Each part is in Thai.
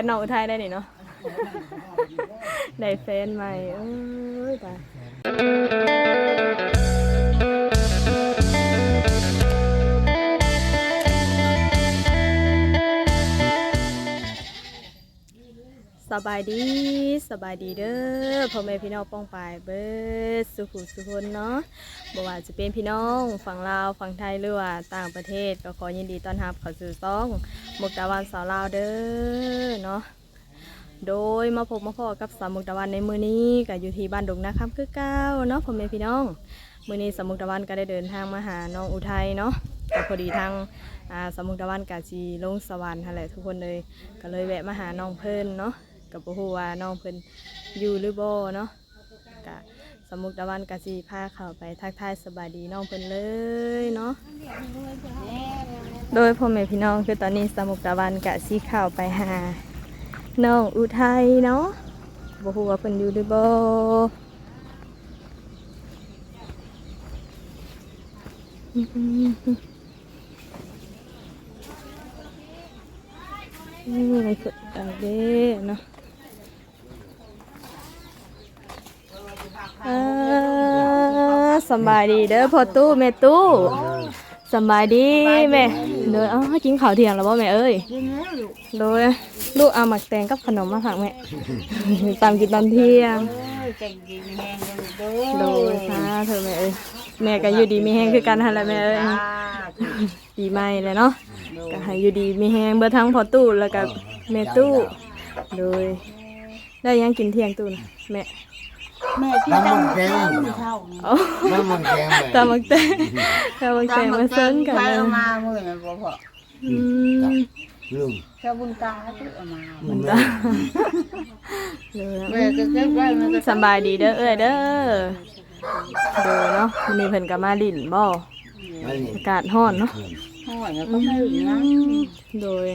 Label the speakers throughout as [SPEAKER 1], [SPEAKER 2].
[SPEAKER 1] นน้องอุทัยได้นี่เนาะได้แฟนใหม่เอ้ยตาย สบายดีสบายดีเด้อพ่อแม่พี่น้องป้องปายเบิดสุขุสุคนเนาะบ่ว่าจะเป็นพี่น้องฝั่งลาวฝั่งไทยหรือว่าต่างประเทศก็ขอยินดีต้อนรับเข้าสู่ซ่องมุกดาวันสาวลาวเด้อเนาะโดยมาพบมาพอกับสามมุกตะวันในมือนี้ก็อยู่ที่บ้านดงนะครับคือเก้าเนาะพ่อแม่พี่น้องมือนี้สามมุกตะวันก็ได้เดินทางมาหาน้องอุทัยเนาะก็พอดีทางสามมุกตะวันกาจีลงสวรรค์นั่นแหลทุกคนเลยก็เลยแวะมาหาน้องเพิ่นเนาะ กับบ่ฮู้ว่าน้องเพิ่นอยู่หรือบ่เนาะก็สมุกตะวันกาจีพาเข้าไปทักทายสบายดีน้องเพิ่นเลยเนาะโดยพ่อแม่พี่น้องคือตอนนี้สมุกตะวันกะซีเข้าไปหาน้องอุทัยเนาะบ่ฮู้ว่าเพิ่นอยู่หรือบ่อืมมันฝึกดังเด้เนาะ อ่าสำบายดีเด้อพ่อตู้แม่ตู้สำบายดีแม่เด้ออ้กินข้าวเที่ยงแล้วบ่แม่เอ้ย
[SPEAKER 2] กินแล้วลูก
[SPEAKER 1] โดยลูกเอาหมักแตงกับขนมมาฝากแม่ตามกินตอนเที่ยง
[SPEAKER 2] แรงกันลูกเด้อ
[SPEAKER 1] โดยค่ะเธอแม่เอ้ยแม่ก็อยู่ดีมีแห้งคือกันหั่นแหละแม่เอ้ยปีใหม่เลยเนาะก็ให้อยู่ดีมีแห้งเบอร์ทั้งพอตู้แล้วก็แม่ตู้ โดย ได้ยังกินเที่ยงตู้นะแม่
[SPEAKER 2] แม่พี่ตั้งแก้วเท่านี้
[SPEAKER 1] โอ้
[SPEAKER 3] น้ำมันแกง
[SPEAKER 1] ตามหมักแตงตามหมักแตงมาเซินกัน
[SPEAKER 2] ไป
[SPEAKER 1] เลย
[SPEAKER 2] เอามาเมื่อนั้นบ่พอ
[SPEAKER 1] อืม
[SPEAKER 3] ลุง
[SPEAKER 2] แค่บุญตาที่เอามา
[SPEAKER 3] มัน
[SPEAKER 1] จ้ะโดย
[SPEAKER 2] แม่ก็เก็บไว้มันก็
[SPEAKER 1] สำบายดีเด้อเอ้ยเด้อโดยเนาะวันนี้เพิ่นก็มาลิ่นบ่
[SPEAKER 3] อันนี้
[SPEAKER 1] อากาศร้อนเนาะ
[SPEAKER 2] ห้อยแล้วก็ไม่ถึงนะ
[SPEAKER 1] โดย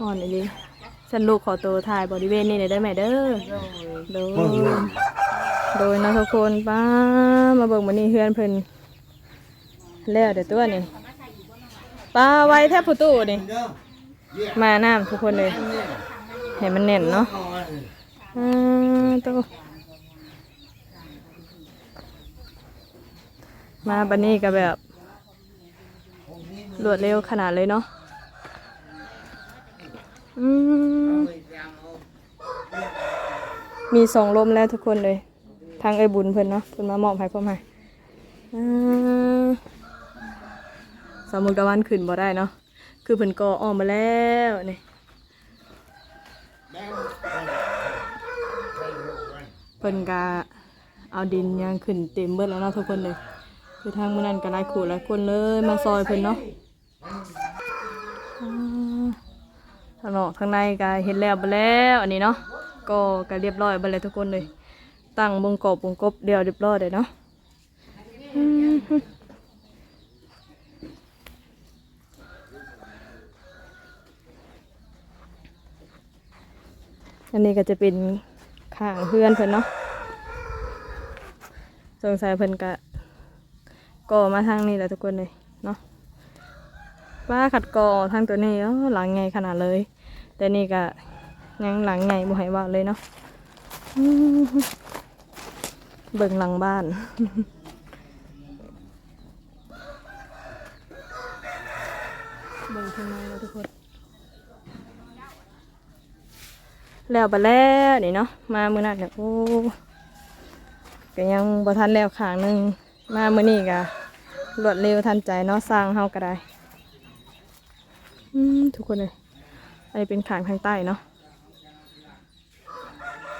[SPEAKER 1] อ่อนเลย ฉันลูกขอตัวถ่ายบริเวณนี้หน่อยได้ไหมเด้อโดยโดยนะทุกคนป้ามาเบิ่งมันนี่เฮือนเพิ่นแล้วเดี๋ยวตัวนี่ป้าไว้แทบประตูนี่มาน้ำทุกคนเลยให้มันแน่นเนาะอ่าตัวมาบันนี้ก็แบบรวดเร็วขนาดเลยเนาะ อืมมีสองลมแล้วทุกคนเลย ทางเอ้บุญเพิ่นเนาะเพิ่นมามอบให้พ่อใหม่สามุกตะวันขึ้นบ่ได้เนาะคือเพิ่นก่ออ้อมมาแล้วนี่เพิ่นกะเอาดินยังขึ้นเต็มเบิดแล้วเนาะทุกคนเลยคือทางมื้อนั้นก็หลายขู่หลายคนเลยมาซอยเพิ่นเนาะ ทางนอกทางในก็เห็นแล้วไปแล้วอันนี้เนาะก็ก็เรียบร้อยไปเลยทุกคนเลย ตั้งบงกบบงกบเดียวเรียบร้อยเลยเนาะอันนี้ก็จะเป็นข้างเพื่อนเพิ่นเนาะสงสัยเพิ่นก็ก่อมาทางนี้แหละทุกคนเลย ว่าขัดกอทางตัวนี้หลังไงขนาดเลย แต่นี่ก็ยังหลังไงบ่ให้ว่าเลยเนาะเบิ่งหลังบ้านเบิ่งข้างในแล้วทุกคน แล้วไปแล้วนี่เนาะมามือนั้นเนี่ยโอ้ก็ยังบ่ทันแล้วขางหนึงมามือนี้ก็รวดเร็วทันใจเนาะสร้างเฮาก็ได้ ทุกคนเลยอันนี้เป็นขางทางใต้เนาะ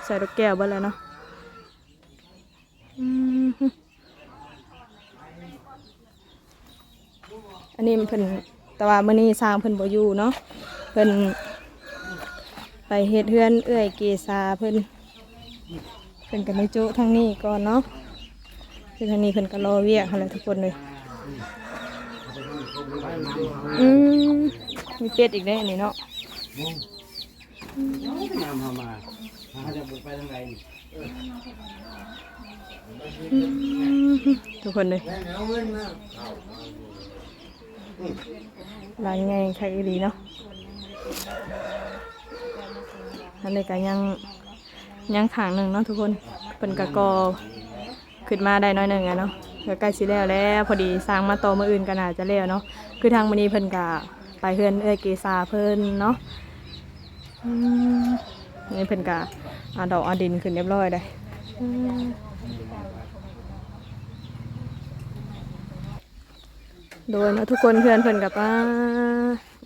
[SPEAKER 1] ใส่ลูกแก้วบ้แล้วเนาะอันนี้เพิ่นแต่ว่ามื้อนี้สร้างเพิ่นบ่อยู่เนาะเพิ่นไปเฮ็ดเฮือนเอื้อยเกษาเพิ่นเพิ่นก็ไม่จุทางนี้ก่อนเนาะคือทางนี้เพิ่นก็รอเวียกหั่นแหละทุกคนเลยอืม มีเป็ดอีกได้อันนี้เนาะ
[SPEAKER 3] น้ำเข้ามาหาจะไปทางไหน
[SPEAKER 1] ทุกคนเลย
[SPEAKER 3] แม่เอาเงินมา
[SPEAKER 1] ร้านไงใครอีเนาะอันนี้ก็ยังยังขางหนึ่งเนาะทุกคนเพิ่นก็กอขึ้นมาได้น้อยหนึ่งอะเนาะก็ใกล้สิแล้วแล้ว พอดีสร้างมาต่อมืออื่นก็น่าจะแล้วเนาะคือทางมื้อนี้เพิ่นก็ ไปเฮือนเอ้ยเกษาเพิ่นเนาะอืมนี่เพิ่นก็เอาดอกอาดินขึ้นเรียบร้อยได้อืมโดยเนาะทุกคนเพื่อนเพิ่อนกับมา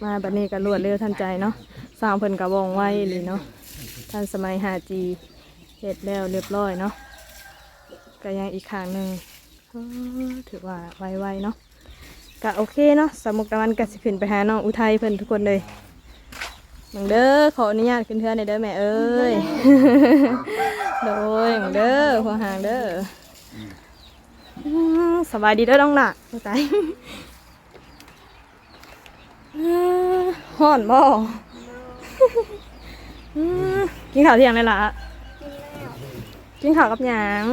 [SPEAKER 1] มาบัดนี้ก็รวดเร็วทันใจเนาะสร้างเพิ่อนก็ว่องไว้เลยเนาะทันสมัย 5G เสร็จแล้วเรียบร้อยเนาะก็ยังอีกข้างหนึ่งถือว่าไวๆเนาะ ก็โอเคเนาะสมุกตะวันก็สิขึ้นไปหาน้องอุทัยเพิ่นทุกคนเลยนังเด้อขออนุญาตขึ้นเทือนในอยเด้อแม่เอ้ยโดยนังเด้อหัวหางเด้ออืมสบายดีเด้อน้องหล่ะเข้าใจอืมฮ้อนบ่อืมกินข้าวเที่ยงเลยล่ะกินข้าวกับหยัง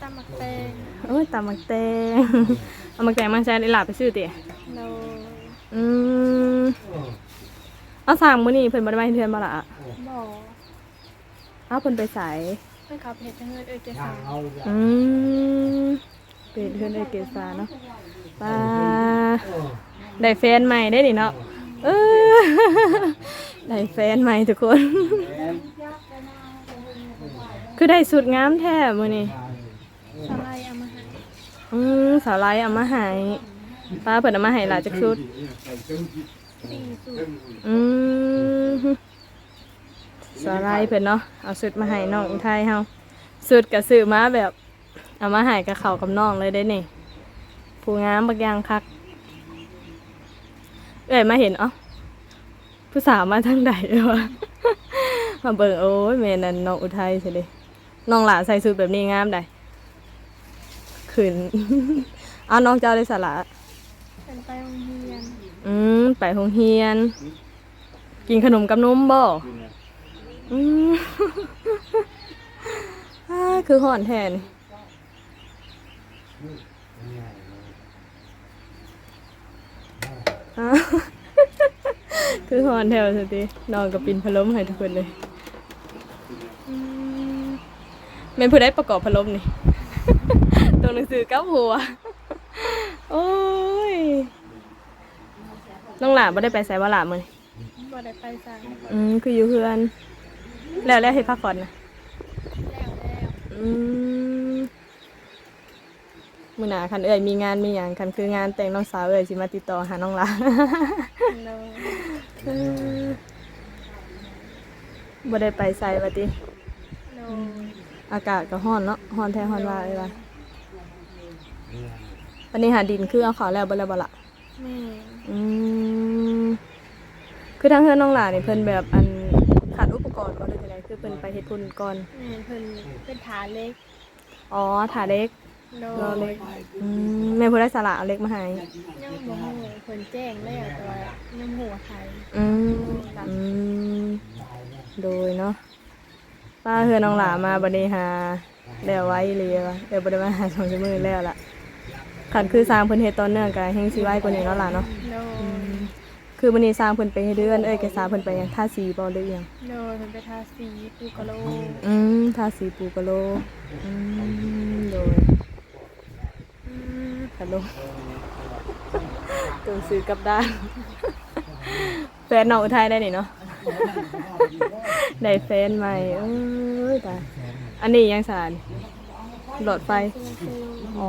[SPEAKER 4] ตำหมักแตง
[SPEAKER 1] โอ้ยตำมักแตง เอามักแตงมาแซ่ได้หลาไปซื้อติ
[SPEAKER 4] โน
[SPEAKER 1] อืมเอาสามมื้อนี้เพิ่นบ่ได้มาเฮ็ดเทือนบ่ล่ะ
[SPEAKER 4] บ่อ
[SPEAKER 1] เอาเพิ่นไปไส
[SPEAKER 4] เพื่อนขับเพชรเงินเอ้ยเกษา
[SPEAKER 1] อืมเป็ดเพิ่นได้เกษาเนาะปลาได้แฟนใหม่ได้นี่เนาะเออได้แฟนใหม่ทุกคน คือได้สุดงามแท้มื้อนี้
[SPEAKER 4] สไลด์เอามาให้
[SPEAKER 1] อืมสาวไลเอามาให้ป้าเปิดเอามาให้หลายจักชุด อืมสาวไลท์เพิ่นเนาะเอาชุดมาให้น้องอุทัยเฮาชุดก็ซื้อมาแบบ เอามาให้กับเขากับน้องเลยได้นี่ผู้งามบักยางคัก เอ้ยมาเห็นเอ้าผู้สาวมาทางใดวะมาเบิ่งโอ้ยแม่นั่นน้องอุทัยใช่ดิน้องหลาใส่ชุดแบบนี้งามได้ ขึ้น เอาน้องเจ้าเลยสาระ
[SPEAKER 4] เป็นไปโรงเรียน
[SPEAKER 1] อืมไปโรงเรียน กินขนมกับนมบ่อืมอ่าคือห่อนแทนอ่าคือห่อนแถวสตินอนกับปินพัดลมให้ทุกคนเลยอืมเป็นผู้ได้ประกอบพัดลมนี่ตัว หนังสือกับหัว โอ้ย น้องหลานไม่ได้ไปใส่ว่าหลานมือนี่
[SPEAKER 4] บ่ได้ไปสั่ง
[SPEAKER 1] อืมคืออยู่เพื่อน แล้วแล้วเฮ็ดพักผ่อนนะ
[SPEAKER 4] แล้วแล้ว
[SPEAKER 1] อืมมื้อหน้าคันเอ้ยมีงานมีหยังคันคืองานแต่งน้องสาวเอ้ยสิมาติดต่อหาน้องหลาน
[SPEAKER 4] โน
[SPEAKER 1] เออบ่ได้ไปใส่บัดติ
[SPEAKER 4] โน
[SPEAKER 1] อากาศก็ร้อนเนาะร้อนแท้ร้อนว่าเอ้ยว่า วันนี้หาดินคือเอาเขาวแล้วบ่แล้วบ่ล่ะ
[SPEAKER 4] แม่
[SPEAKER 1] อืมคือทางเฮือนน้องหลานนี่เพิ่นแบบอันขาดอุปกรณ์บ่ได้จังไดคือเพิ่นไปเฮ็ดพุ่นก่อน
[SPEAKER 4] แม่เพิ่นเป็นฐานเล็ก
[SPEAKER 1] อ๋อถาเล็ก
[SPEAKER 4] โน
[SPEAKER 1] รอเล็กอืมแม่ผู้ได้สาระเอาเล็กมาให้
[SPEAKER 4] ยังบ่ฮู้เพิ่นแจ้งแล้วแต่ว่ายังหัวไทย
[SPEAKER 1] อืมอืมโดยเนาะป้าเฮือนน้องหลามาบัดนี้หาแล้วไว้เลยว่ะเดี๋ยวบ่ได้มาหาสองชั่วโมงแล้วล่ะ คันคือสร้างเพิ่นเฮ็ดตอนเนื่องก็แฮงสิไว้กว่านี้เนาะล่ะเนาะ
[SPEAKER 4] โน
[SPEAKER 1] คือมื้อนี้สร้างเพิ่นไปเฮ็ดเดือนเอ้ยแกสร้างเพิ่นไปหยังทาสีบ่หรือหยัง
[SPEAKER 4] โนเพิ่นไปทาสีปูกะโล
[SPEAKER 1] อืมทาสีปูกะโลอืมโดยอืมกะโลตัวซื้อกลับด้านแฟนน้องอุทัยได้นี่เนาะได้แฟนใหม่เอ้ยตายอันนี้ยังสาร หลอดไฟ
[SPEAKER 4] คือ
[SPEAKER 1] อ๋อ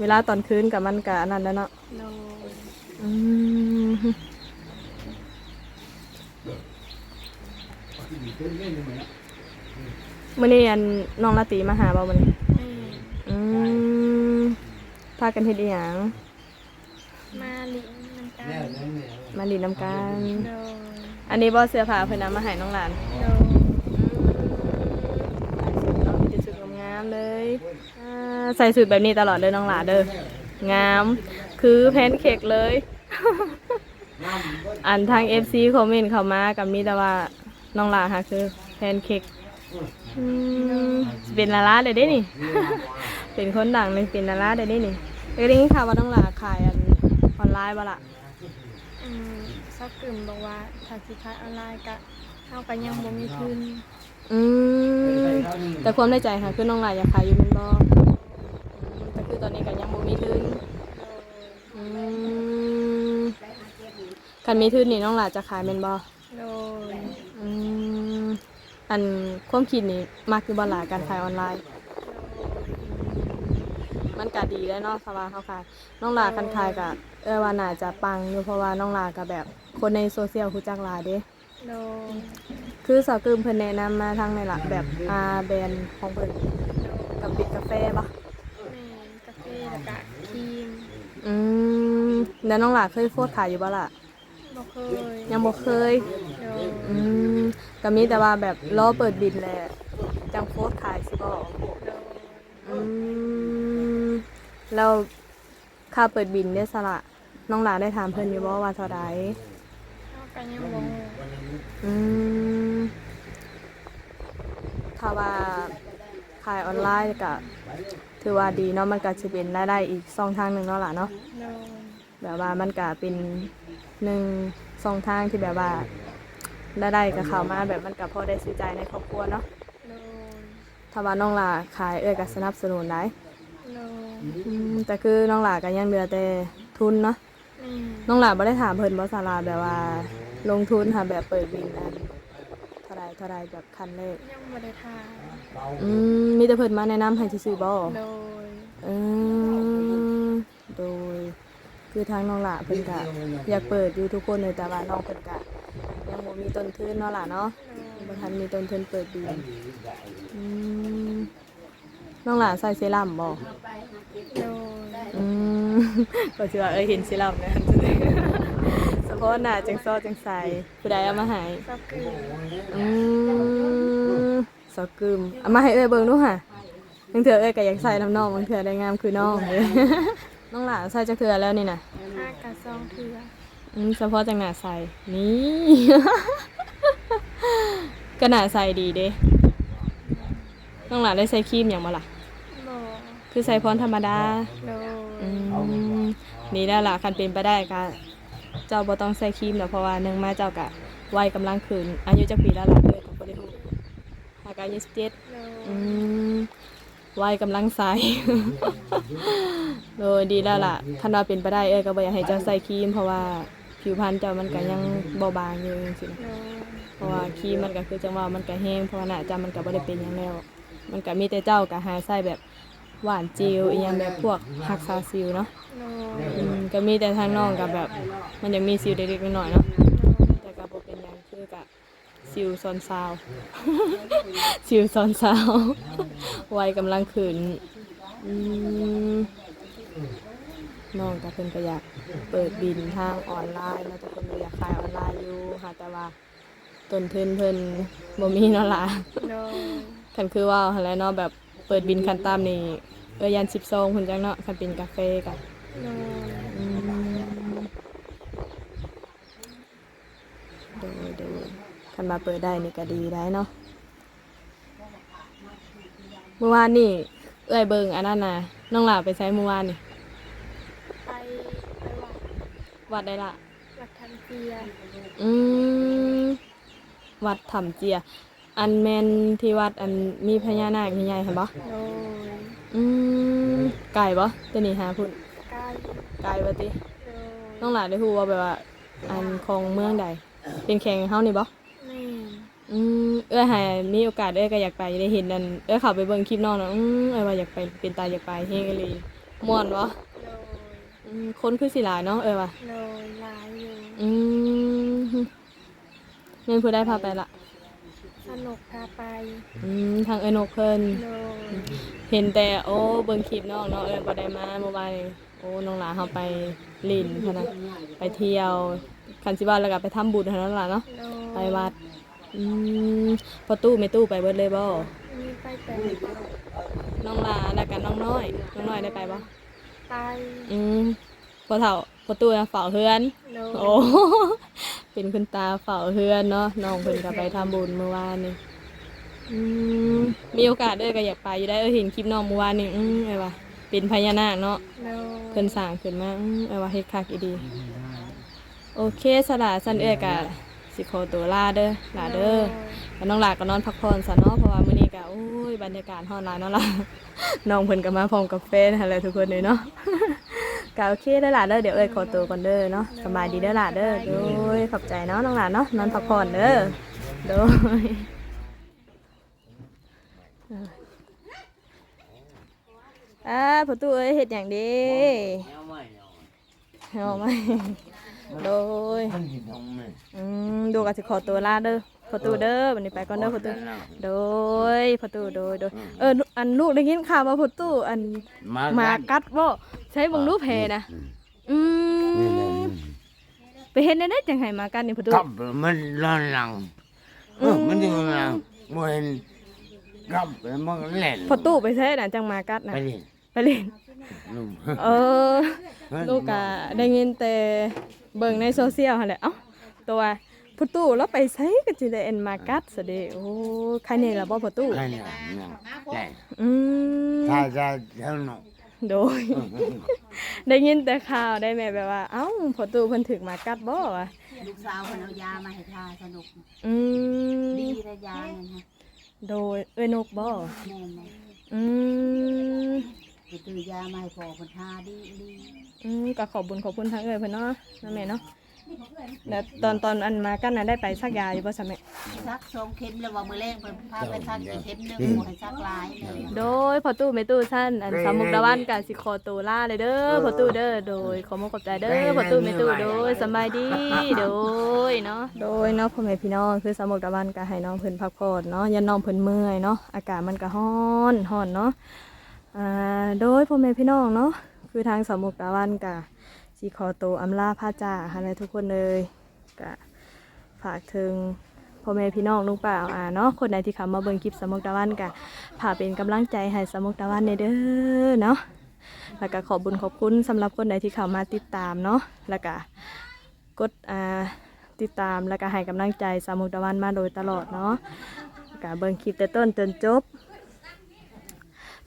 [SPEAKER 1] เวลาตอนคืนกับมันกะอันนั้นแล้วเนาะ
[SPEAKER 4] โน
[SPEAKER 1] อืมมื่อนี้อันน้องลาตีมาหาบ่มัน
[SPEAKER 4] แม่
[SPEAKER 1] อืมพากันเฮ็ดอีหยัง
[SPEAKER 4] มาลิ้นน้ำกัน
[SPEAKER 1] มาลีน้ำกัน
[SPEAKER 4] โน
[SPEAKER 1] อันนี้บ่เสื้อผ้าเพิ่นนำมาให้น้องหลาน
[SPEAKER 4] โน
[SPEAKER 1] เอามีแต่ชุดงามเลยอ่าใส่สูทแบบนี้ตลอดเลยน้องหลาเด้องาม คือแพนเค้กเลย อันทาง FC คอมเมนต์เข้ามากับมีแต่ว่าน้องหลาค่ะคือแพนเค้กอืมเป็นลาลาได้เด้นี่ เป็นคนดังเลยเป็นลาลาได้เด้นี่เอ้ยได้ยินข่าวว่าน้องหลาขายอันออนไลน์บ่ล่ะ
[SPEAKER 4] อืมซักกึ่มบอกว่าถ้าสิขายออนไลน์ก็เฮาก็ยังบ่มีทุน
[SPEAKER 1] อืมแต่ความในใจค่ะคือน้องหลายอยากขายอยู่แม่นบ่อืมแต่คือตอนนี้ก็ยังบ่มีทุนอืมคันมีทุนนี่น้องหลาจะขายเป็นบ่
[SPEAKER 4] โดย
[SPEAKER 1] อืมอันความคิดนี่มักคือบ่หลาการขายออนไลน์ มันก็ดีแล้วเนาะสว่าเขาขายน้องหลาการขายก็เออว่าน่าจะปังอยู่เพราะว่าน้องหลาก็แบบคนในโซเชียลรู้จักหลายเด้
[SPEAKER 4] โดย
[SPEAKER 1] คือสาวกึมเพิ่นแนะนำมาทางในหลักแบบอาแบรนด์ของเพิ่นกับบิดกาแฟบ่
[SPEAKER 4] แม่นกาแฟแล้วก็ครีม
[SPEAKER 1] อืมแล้วน้องหลาเคยโพสต์ขายอยู่บ่ล่ะ
[SPEAKER 4] บ่เคย
[SPEAKER 1] ยังบ่เคย
[SPEAKER 4] โดย
[SPEAKER 1] อืมก็มีแต่ว่าแบบรอเปิดบินแหละจังโพสต์ขายสิบ่
[SPEAKER 4] โดย
[SPEAKER 1] อืมแล้วค่าเปิดบินได้สละน้องหลาได้ถามเพิ่นอยู่บ่ว่าเท่าใด
[SPEAKER 4] เฮา ก็ยังบ่ฮู้
[SPEAKER 1] อืมถ้าว่าขายออนไลน์ก็ถือว่าดีเนาะมันก็สิเป็นรายได้อีกช่องทางหนึงเนาะล่ะเนาะ
[SPEAKER 4] โดย
[SPEAKER 1] แบบว่ามันก็เป็นหนึ่งสองทางที่แบบว่ารายได้ก็เข้ามาแบบมันก็พอได้ซื้อใจายในครอบครัวเนาะ
[SPEAKER 4] โดย
[SPEAKER 1] ถ้าว่าน้องหลาขายเอ้ยก็สนับสนุนได้
[SPEAKER 4] โดย
[SPEAKER 1] อืมแต่คือน้องหลาก็ยังเหลือแต่ทุนเนาะ
[SPEAKER 4] แม่ น
[SPEAKER 1] น้องหลาบ่ได้ถามเพิ่นบ่ศาลาแบบว่า ลงทุนหาแบบเปิดบินอันเท่าใดเท่าใดแบบคันเลข
[SPEAKER 4] ยังบ่ได้ทาน
[SPEAKER 1] อืมมีแต่เพิ่นมาแนะนำให้ซื่อๆบ่
[SPEAKER 4] โดย
[SPEAKER 1] อืมโดย คือทางน้องหลาเพิ่นก็อยากเปิดอยู่ทุกคนเลยแต่ว่าน้องเพิ่นก็ยังบ่มีต้นทุนเนาะล่ะเนาะ
[SPEAKER 4] โดย
[SPEAKER 1] บ่ทันมีต้นทุนเปิดบินอืม น้องหลาใส่เซรั่มบ่
[SPEAKER 4] โดย
[SPEAKER 1] อืมก็สิว่าเอ้ยเห็นสิรับนะเฉพาะหน้าจังซ้อจังใสผู้ใดเอามาให้
[SPEAKER 4] ก็คือ
[SPEAKER 1] อืมสอกึมเอามาให้เอ้ยเบิ่งดูค่ะบางเถื่อเอ้ยก็อยากใส่น้ำน้องบางเถื่อได้งามคือน้องเลยน้องหลานใส่จักเถื่อแล้วนี่น่ะ
[SPEAKER 4] ห้ากะซองเทือ
[SPEAKER 1] อืมเฉพาะจังหน้าใส่นี่ก็หน้าใส่ดีเด้ น้องหลานได้ใส่ครีมอย่างบ่ล่ะ
[SPEAKER 4] บ่
[SPEAKER 1] คือใส่พรธรรมดา
[SPEAKER 4] โดย
[SPEAKER 1] อืมนี่แล้วล่ะคันเป็นไปได้ก็เจ้าบ่ต้องใส่ครีมแล้วเพราะว่าหนึงมาเจ้าก็วัยกำลังขึ้นอายุจักปีแล้วล่ะเอ้ยก็บ่ได้รู้หากอายุ17
[SPEAKER 4] โดย
[SPEAKER 1] อืมวัยกำลังใส โดยดีแล้วล่ะคันว่าเป็นไปได้เอ้ยก็บ่อยากให้เจ้าใส่ครีม เพราะว่าผิวพรรณเจ้ามันก็ยังเบาบางอยู่จังซี่นะ
[SPEAKER 4] โดย
[SPEAKER 1] เพราะว่าครีมมันก็คือจังว่ามันก็แห้งเพราะว่าหน้าเจ้ามันก็บ่ได้เป็นหยังแล้ว มันก็มีแต่เจ้าก็หาใส่แบบหวานเจลอีหยังแบบพวกรักษาสิวเนาะ
[SPEAKER 4] โดย
[SPEAKER 1] อืมก็มีแต่ทางน้องกับแบบ มันยังมีสิวเล็กๆน้อยๆเนาะแต่ก็บ่เป็นหยังคือกับสิวซอนซาวสิวซอนซาววัยกำลังขึ้นอืมน้องกับเพิ่นก็อยากเปิดบินทางออนไลน์เนาะแต่เพิ่นก็อยากขายออนไลน์อยู่ค่ะแต่ว่าต้นทุนเพิ่นบ่มีเนาะล่ะ
[SPEAKER 4] โดย
[SPEAKER 1] คันคือว่าหั่นแหล้วเนาะแบบเปิดบินคันตามนี่เออยัน10ซองเพิ่นจังเนาะคันเป็นกาแฟก็
[SPEAKER 4] โดย
[SPEAKER 1] อืมโดยโดยคันมาเปิดได้นี่ก็ดีได้เนาะเมื่อวานนี่เอ้ยเบิงอันนั้นน่ะน้องหลาไปใช้เมื่อวานนี่
[SPEAKER 4] ไปไปวัด
[SPEAKER 1] วัดได้ละ
[SPEAKER 4] วัดทันเจีย
[SPEAKER 1] อืมวัดถ้ำเจีย อันแมนที่วัดอันมีพญานาคใหญ่ๆเห็นปะ
[SPEAKER 4] โดย
[SPEAKER 1] อืมไก่ปะตัวนี้หาพุ่น
[SPEAKER 4] ใกล้
[SPEAKER 1] ไก่ปะติ
[SPEAKER 4] โดย
[SPEAKER 1] น้องหลาได้ฮู้ว่าแบบว่า อันของเมืองใดเป็นแข่งเฮานี่ปะ
[SPEAKER 4] แม่น
[SPEAKER 1] อืมเอ้ยหายมีโอกาสเอ้ยก็อยากไปได้เห็นนั่นเอ้ยเข้าไปเบิ่งคลิปน้องเนาะอืมเอ้ยว่าอยากไปเป็นตาอยากไปเฮงกะลีม่วนวะ
[SPEAKER 4] โดย
[SPEAKER 1] อืมคนคือสิหลายเนาะเอ้ยว่ะ
[SPEAKER 4] โดยหลายอยู่
[SPEAKER 1] อืมแม่นผู้ได้พาไปละ
[SPEAKER 4] ส นุกพาไป
[SPEAKER 1] อืมทางเอ้ยนกเพิ่น
[SPEAKER 4] โดย
[SPEAKER 1] เห็นแต่โอ้เบิ่งคลิปน้องเนาะเอ้ยบ่ได้มาเมื่อวานนี้โอ้น้องหลาเฮาไปลินเท่านั้นไปเที่ยวคันสิว่าแล้วก็ไปทำบุญเท่านั้นล่ะเนาะ
[SPEAKER 4] โดย
[SPEAKER 1] ไปวัดอืมพอตู้ไม่ตู้ไปเบิดเลยบ่
[SPEAKER 4] มีไปแต่
[SPEAKER 1] น้องลาแล้วกันน้องน้อย น้องน้อยได้ไปปะ
[SPEAKER 4] ไป
[SPEAKER 1] อืม พอเถ่าพอตู้นะเฝ้าเฮือน
[SPEAKER 4] โดย
[SPEAKER 1] โอ้ เป็นคุณตาเฝ้าเฮือนเนาะน้องเพิ่นก็ไปทำบุญเมื่อวานนี่อืมมีโอกาสเด้อก็อยากไปอยู่ได้เออเห็นคลิปน้องเมื่อวานนี่อืมไอ้ว่า เป็นพญานาคเนาะ
[SPEAKER 4] โดย
[SPEAKER 1] เพิ่นสร้างขึ้นมาอืมไอ้ว่าเฮ็ดคักอีดี โอเคสละสันเอ้ยกะสิขอตัวลาเด้อลาเด้อแล้วน้องหลาก็นอนพักผ่อนซะเนาะเพราะว่ามื้อนี้ก็โอ้ยบรรยากาศฮ้อนหลายเนาะล่ะ น้องเพิ่นก็มาพร้อมกับแฟนหั่นแหละทุกคนเลยเนาะ ก็โอเคเด้อล่ะเด้อเดี๋ยวเอ้ยขอตัวก่อนเด้อเนาะสบายดีเด้อล่ะเด้อโดยขอบใจเนาะน้องหลาเนาะนอนพักผ่อนเด้อโดยอ่าประตูเอ้ยเฮ็ดหยังดี
[SPEAKER 3] เอาไม่เอา
[SPEAKER 1] เอาไหมโดย
[SPEAKER 3] มันสิทำไม
[SPEAKER 1] อืมดูกันสิขอตัวลาเด้อ ประตูเด้อวันนี้ไปก่อนเด้อประตูโดยประตูโดยโดยเอออันลูกได้ยินข่าวว่าประตูอัน
[SPEAKER 3] มา
[SPEAKER 1] หมากัดบ่ใช้เบิ่งรูปแพนะอื
[SPEAKER 3] นี่แหละ
[SPEAKER 1] มไปเห็นได้ได้จังไห้หมากัดนี่ประตู
[SPEAKER 3] กับมันร้อนหลังเออมันอยู่หลังบ่เห็นกับมันก็เล่น
[SPEAKER 1] ประตูไปใช้น่ะจังหมากัดน่ะ
[SPEAKER 3] ไปดิ
[SPEAKER 1] ไปเล่น
[SPEAKER 3] ลุง
[SPEAKER 1] เออลูกอะได้ยินแต่เบิ่งในโซเชียลหั่นแหละเอ้าตัว พุตู้แล้วไปใช้ก็จิได้เอ็นมากัดซะเด้โอ้ใครนี่ล่ะบ่พุตู้
[SPEAKER 3] นั่นน่ะนั่นแหละ
[SPEAKER 1] อืม
[SPEAKER 3] ถ้าจะเท่านั้น
[SPEAKER 1] โดย ได้ยินแต่ข่าวได้แม่แบบว่า เอ้าพุตู้เพิ่นถึกมากัดบ่วะ
[SPEAKER 2] ลูกสาวคนเอายามาให้ทาสนุก
[SPEAKER 1] อืม
[SPEAKER 2] ดีนะยาเนี่ยนะ
[SPEAKER 1] โดยเอ้ยนกบ่
[SPEAKER 2] แม่นนะ
[SPEAKER 1] อืม
[SPEAKER 2] ไปซื้อยามาให้พ่อคนทาดีดี
[SPEAKER 1] อืมก็ขอบบุญขอบคุณทางเอ้ยเพิ่นเนาะนะแม่เนาะ แล้วตอนตอนอันมากันน่ะได้ไปซักยาอยู่บ่ซะแม่
[SPEAKER 2] ซักสองเข็มแล้วว่ามือแรงเพิ่นพาไปซักอีกเข็มหนึงบ่ให้ซักหลายเลย
[SPEAKER 1] โดยพอตู้ไม่ตู้ท่านอันสามมุกดาวันกับสิคอตูล่าเลยเด้อพอตู้เด้อโดยขอมกขอบใจเด้อพอตู้ไม่ตู้โดยสำบายดีโดยเนาะโดยเนาะพ่อแม่พี่น้องคือสามมุกดาวันก็ให้น้องเพิ่นพักผ่อนเนาะอยันน้องเพิ่นเมื่อยเนาะอากาศมันก็ร้อนร้อนเนาะอ่าโดยพ่อแม่พี่น้องเนาะคือทางสามมุกดาวันกับ สิขอตัวอำลาพระจ่าอะไรทุกคนเลยก็ฝากถึงพ่อแม่พี่น้องลุงป้าอาเนาะคนใดที่เข้ามาเบิ่งคลิปสมุกตะวันกะพาเป็นกำลังใจให้สมุกตะวันในเด้อเนาะแล้วก็ขอบบุญขอบคุณสำหรับคนใดที่เข้ามาติดตามเนาะแล้วก็กดอ่าติดตามแล้วก็ให้กำลังใจสมุกตะวันมาโดยตลอดเนาะแล้วก็เบิ่งคลิปแต่ต้นจนจบ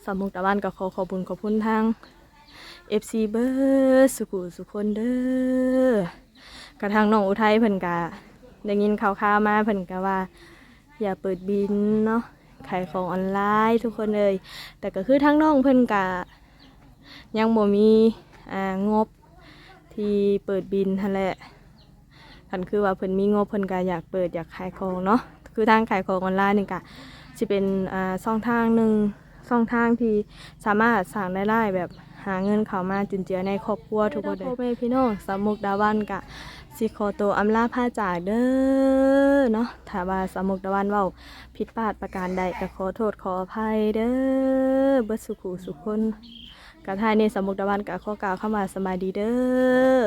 [SPEAKER 1] สมุกตะวันก็ขอขอบบุญขอบคุณทาง FC เบอร์สุขุสุคนเด้อกระทางน้องอุทัยเพิ่นกะได้ยินข่าวๆมาเพิ่นก็ว่า อย่าเปิดบินเนาะขายของออนไลน์ทุกคนเลย แต่ก็คือทั้งน้องเพิ่นกะยังบ่มีอ่างบที่เปิดบินหั่นแหละคันคือว่าเพิ่นมีงบเพิ่นก็อยากเปิดอยากขายของเนาะคือทางขายของออนไลน์นี่ก็สิเป็นอ่าช่องทางหนึ่งช่องทางที่สามารถสร้างรายได้แบบ หาเงินเข้ามาจุนเจือในครอบครัวทุกคนเด้อพ่อแม่พี่น้องสามุกดาวันกะสิขอตัวอำลาผ้าจากเด้อเนาะถ้าว่าสามุกดาวันเว้าผิดพลาดประการใดก็ขอโทษขออภัยเด้อเบิดสุขุสุขคนกะทายในสามุกดาวันกะขอกล่าวเข้ามาสมาดีเด้อ